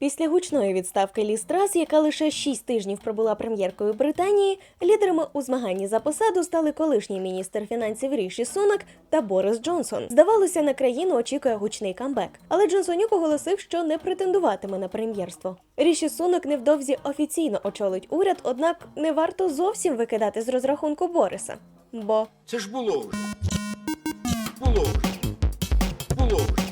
Після гучної відставки Лі Страс, яка лише 6 тижнів пробула прем'єркою Британії, лідерами у змаганні за посаду стали колишній міністр фінансів Ріші Сунак та Борис Джонсон. Здавалося, на країну очікує гучний камбек. Але Джонсонюк оголосив, що не претендуватиме на прем'єрство. Ріші Сунак невдовзі офіційно очолить уряд, однак не варто зовсім викидати з розрахунку Бориса. Бо Це ж було вже. Було вже. Було вже.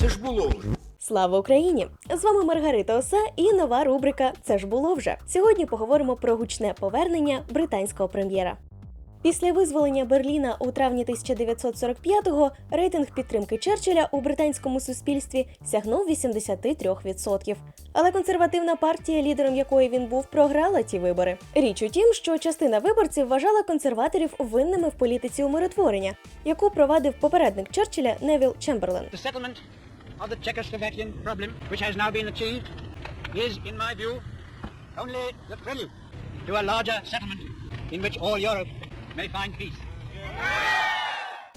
Це ж було вже. Слава Україні! З вами Маргарита Оса і нова рубрика Це ж було вже. Сьогодні поговоримо про гучне повернення британського прем'єра. Після визволення Берліна у травні 1945-го рейтинг підтримки Черчилля у британському суспільстві сягнув 83%. Але консервативна партія, лідером якої він був, програла ті вибори. Річ у тім, що частина виборців вважала консерваторів винними в політиці умиротворення, яку провадив попередник Черчилля Невіл Чемберлен. Of the Czechoslovakian problem, which has now been achieved, is, in my view, only the prelude to a larger settlement in which all Europe may find peace.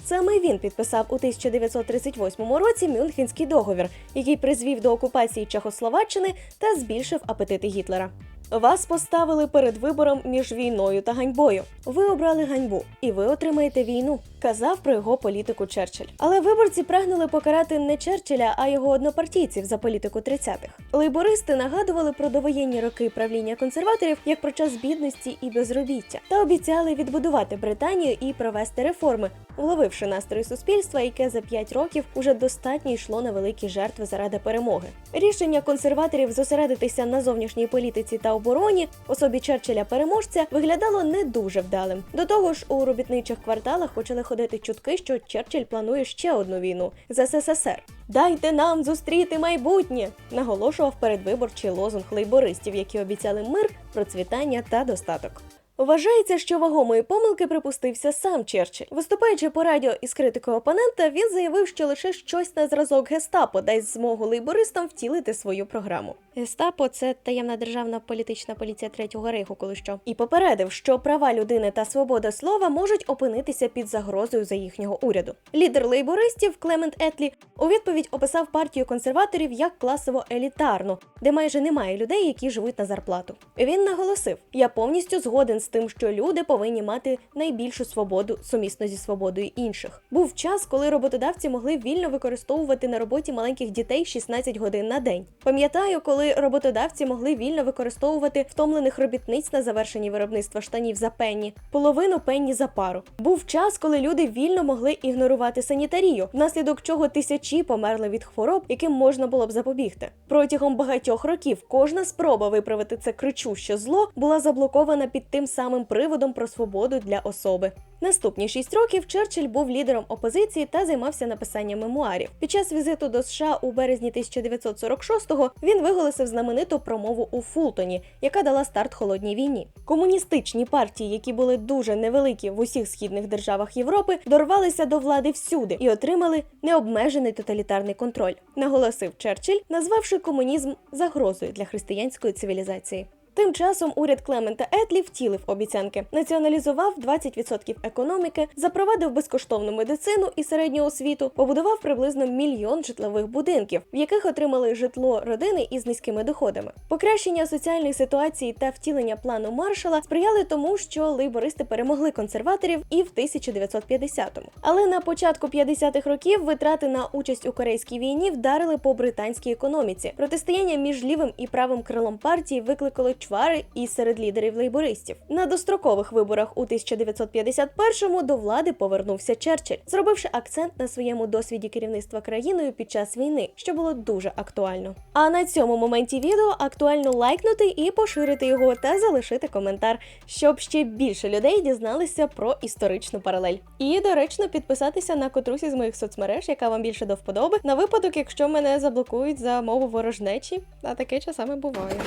Саме він підписав у 1938 році Мюнхенський договір, який призвів до окупації Чехословаччини та збільшив апетити Гітлера. Вас поставили перед вибором між війною та ганьбою. Ви обрали ганьбу, і ви отримаєте війну. Казав про його політику Черчилль. Але виборці прагнули покарати не Черчилля, а його однопартійців за політику 30-х. Лейбористи нагадували про довоєнні роки правління консерваторів як про час бідності і безробіття, та обіцяли відбудувати Британію і провести реформи, вловивши настрої суспільства, яке за 5 років уже достатньо йшло на великі жертви заради перемоги. Рішення консерваторів зосередитися на зовнішній політиці та обороні особі Черчилля переможця виглядало не дуже вдалим. До того ж, у робітничих кварталах почали ходити чутки, що Черчилль планує ще одну війну з СССР. Дайте нам зустріти майбутнє, наголошував передвиборчий лозунг лейбористів, які обіцяли мир, процвітання та достаток. Вважається, що вагомої помилки припустився сам Черчилль. Виступаючи по радіо із критикою опонента, він заявив, що лише щось на зразок гестапо дасть змогу лейбористам втілити свою програму. Гестапо це таємна державна політична поліція третього рейху, коли що, і попередив, що права людини та свобода слова можуть опинитися під загрозою за їхнього уряду. Лідер лейбористів Клемент Етлі у відповідь описав партію консерваторів як класово елітарну, де майже немає людей, які живуть на зарплату. Він наголосив: я повністю згоден з тим, що люди повинні мати найбільшу свободу сумісно зі свободою інших. Був час, коли роботодавці могли вільно використовувати на роботі маленьких дітей 16 годин на день. Пам'ятаю, коли роботодавці могли вільно використовувати втомлених робітниць на завершенні виробництва штанів за пенні, половину пенні за пару. Був час, коли люди вільно могли ігнорувати санітарію, внаслідок чого тисячі померли від хвороб, яким можна було б запобігти. Протягом багатьох років кожна спроба виправити це кричуще зло була заблокована під тим самим приводом про свободу для особи. Наступні шість років Черчилль був лідером опозиції та займався написанням мемуарів. Під час візиту до США у березні 1946-го він виголосив знамениту промову у Фултоні, яка дала старт холодній війні. Комуністичні партії, які були дуже невеликі в усіх східних державах Європи, дорвалися до влади всюди і отримали необмежений тоталітарний контроль, наголосив Черчилль, назвавши комунізм загрозою для християнської цивілізації. Тим часом уряд Клемента Етлі втілив обіцянки, націоналізував 20% економіки, запровадив безкоштовну медицину і середню освіту, побудував приблизно мільйон житлових будинків, в яких отримали житло родини із низькими доходами. Покращення соціальної ситуації та втілення плану маршала сприяли тому, що лейбористи перемогли консерваторів і в 1950-му. Але на початку 50-х років витрати на участь у корейській війні вдарили по британській економіці. Протистояння між лівим і правим крилом партії викликало чвари і серед лідерів лейбористів. На дострокових виборах у 1951-му до влади повернувся Черчилль, зробивши акцент на своєму досвіді керівництва країною під час війни, що було дуже актуально. А на цьому моменті відео актуально лайкнути і поширити його та залишити коментар, щоб ще більше людей дізналися про історичну паралель. І доречно підписатися на котрусь із моїх соцмереж, яка вам більше до вподоби, на випадок, якщо мене заблокують за мову ворожнечі, а таке часами буває.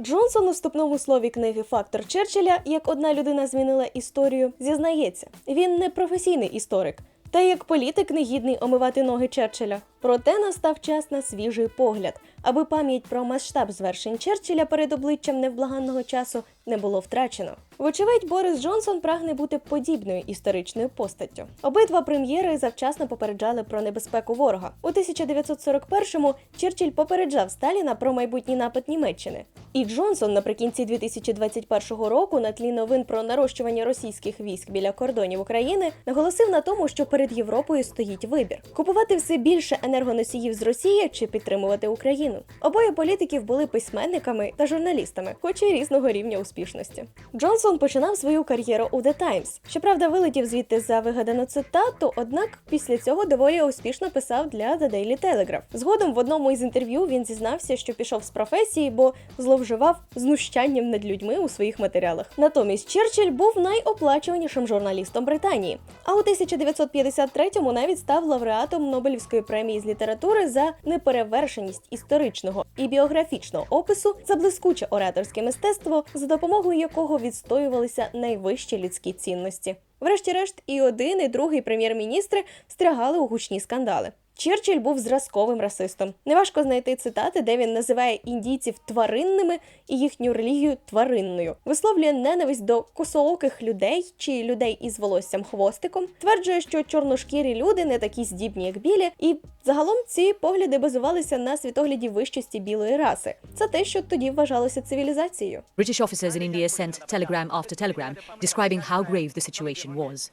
Джонсон у вступному слові книги Фактор Черчилля, як одна людина змінила історію, зізнається, він не професійний історик, та як політик не гідний омивати ноги Черчилля. Проте настав час на свіжий погляд, аби пам'ять про масштаб звершень Черчилля перед обличчям невблаганного часу не булбуло втрачено. Вочевидь, Борис Джонсон прагне бути подібною історичною постаттю. Обидва прем'єри завчасно попереджали про небезпеку ворога. У 1941-му Черчилль попереджав Сталіна про майбутній напад Німеччини. І Джонсон наприкінці 2021 року на тлі новин про нарощування російських військ біля кордонів України наголосив на тому, що перед Європою стоїть вибір: купувати все більше енергоносіїв з Росії чи підтримувати Україну. Обоє політиків були письменниками та журналістами, хоч і різного рівня успішності. Джонсон починав свою кар'єру у The Times. Щоправда, вилетів звідти за вигадану цитату, однак після цього доволі успішно писав для The Daily Telegraph. Згодом в одному із інтерв'ю він зізнався, що пішов з професії, бо зловживав знущанням над людьми у своїх матеріалах. Натомість Черчилль був найоплачуванішим журналістом Британії. А у 1953-му навіть став лауреатом Нобелівської премії з літератури за неперевершеність історичного і біографічного опису за блискуче ораторське мистецтво, за допомогою якого відстоювалися найвищі людські цінності. Врешті-решт, і один, і другий прем'єр-міністри встрягали у гучні скандали. Черчилль був зразковим расистом. Неважко знайти цитати, де він називає індійців тваринними і їхню релігію тваринною, висловлює ненависть до косооких людей чи людей із волоссям хвостиком, тверджує, що чорношкірі люди не такі здібні, як білі, і загалом ці погляди базувалися на світогляді вищості білої раси. Це те, що тоді вважалося цивілізацією. British officers in India sent telegram after telegram describing how grave the situation was.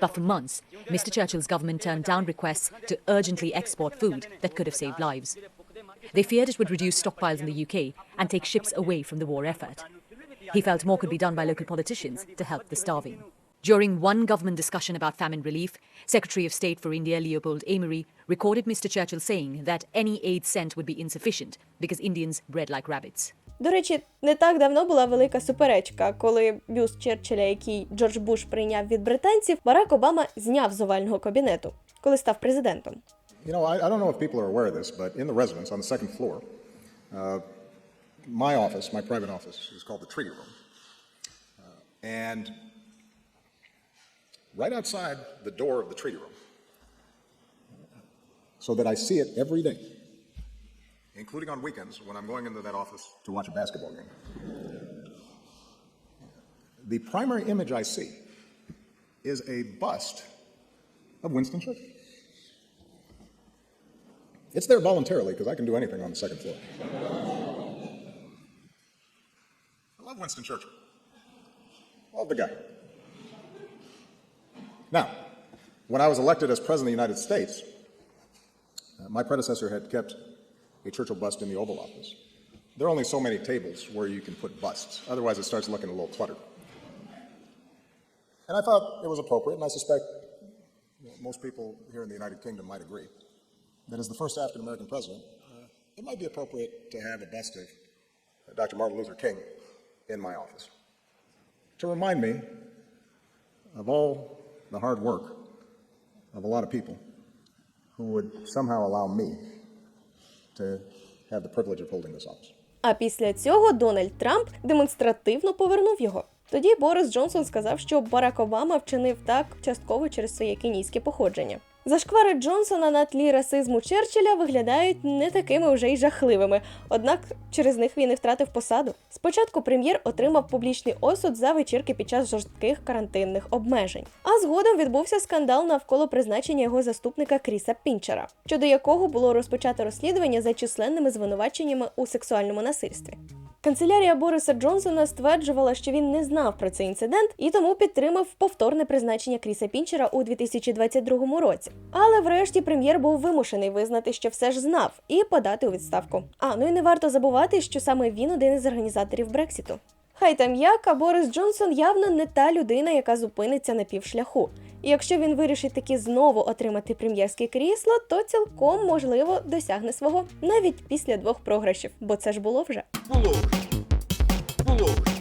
But for months, Mr. Churchill's government turned down requests to urgently export food that could have saved lives. They feared it would reduce stockpiles in the UK and take ships away from the war effort. He felt more could be done by local politicians to help the starving. During one government discussion about famine relief, Secretary of State for India Leopold Amory recorded Mr. Churchill saying that any aid sent would be insufficient because Indians bred like rabbits. До речі, не так давно була велика суперечка, коли бюст Черчилля, який Джордж Буш прийняв від британців, Барак Обама зняв з овального кабінету, коли став президентом. You know, I, I don't know if people are aware of this, but in the residence on the second floor, uh, my office, my private office, is called the treaty room. Uh, and right outside the door of the treaty room, so that I see it every day, including on weekends when I'm going into that office to watch a basketball game. The primary image I see is a bust of Winston Churchill. It's there voluntarily because I can do anything on the second floor. I love Winston Churchill. Love the guy. Now, when I was elected as President of the United States, uh, my predecessor had kept a Churchill bust in the Oval Office. There are only so many tables where you can put busts, otherwise, it starts looking a little cluttered. And I thought it was appropriate, and I suspect most people here in the United Kingdom might agree that as the first African American president, uh, it might be appropriate to have a bust of uh, Dr. Martin Luther King in my office to remind me of all the hard work of a lot of people who would somehow allow me to have the privilege of holding this office. А після цього Дональд Трамп демонстративно повернув його. Тоді Борис Джонсон сказав, що Барак Обама вчинив так частково через своє кенійське походження. Зашквари Джонсона на тлі расизму Черчилля виглядають не такими вже й жахливими, однак через них він і втратив посаду. Спочатку прем'єр отримав публічний осуд за вечірки під час жорстких карантинних обмежень. А згодом відбувся скандал навколо призначення його заступника Кріса Пінчера, щодо якого було розпочато розслідування за численними звинуваченнями у сексуальному насильстві. Канцелярія Бориса Джонсона стверджувала, що він не знав про цей інцидент і тому підтримав повторне призначення Кріса Пінчера у 2022 році. Але врешті прем'єр був вимушений визнати, що все ж знав, і подати у відставку. А ну і не варто забувати, що саме він один із організаторів Брексіту. Хай там як, а Борис Джонсон явно не та людина, яка зупиниться на півшляху. І якщо він вирішить таки знову отримати прем'єрське крісло, то цілком можливо досягне свого навіть після двох програшів, бо це ж було вже. Було вже. Було вже.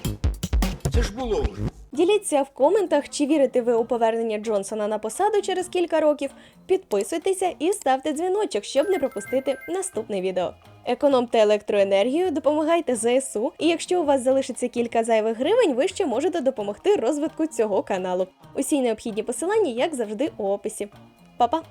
Це ж було вже. Діліться в коментах, чи вірите ви у повернення Джонсона на посаду через кілька років. Підписуйтеся і ставте дзвіночок, щоб не пропустити наступне відео. Економте електроенергію, допомагайте ЗСУ, і якщо у вас залишиться кілька зайвих гривень, ви ще можете допомогти розвитку цього каналу. Усі необхідні посилання, як завжди, у описі. Па-па!